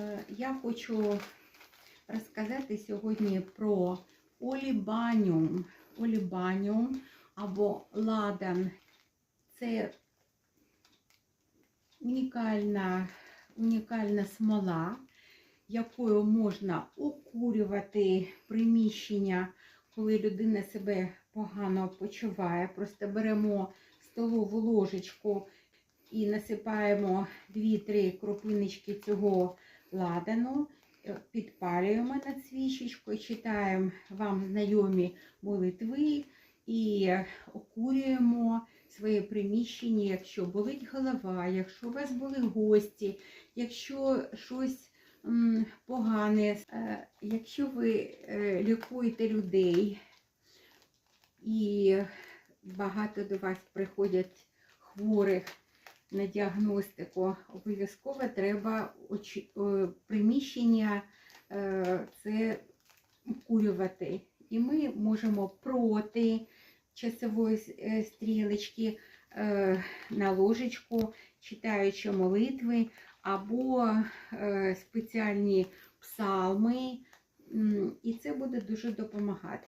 Е, Я хочу розказати сьогодні про олібаніум. Олібаніум або ладан. Це унікальна, унікальна смола, якою можна окурювати приміщення, коли людина себе погано почуває. Просто беремо столову ложечку і насипаємо 2-3 крупиночки цього ладану, е, підпалюємо над свічечкою, читаємо вам знайомі молитви і окурюємо своє приміщення, якщо болить голова, якщо у вас були гості, якщо щось погане, е, якщо ви е, лікуєте людей і багато до вас приходять хворих на діагностику, обов'язково треба е, приміщення е, це окурювати. І ми можемо проти часової е, стрілочки е, на ложечку, читаючи молитви, або спеціальні псалми, і це буде дуже допомагати.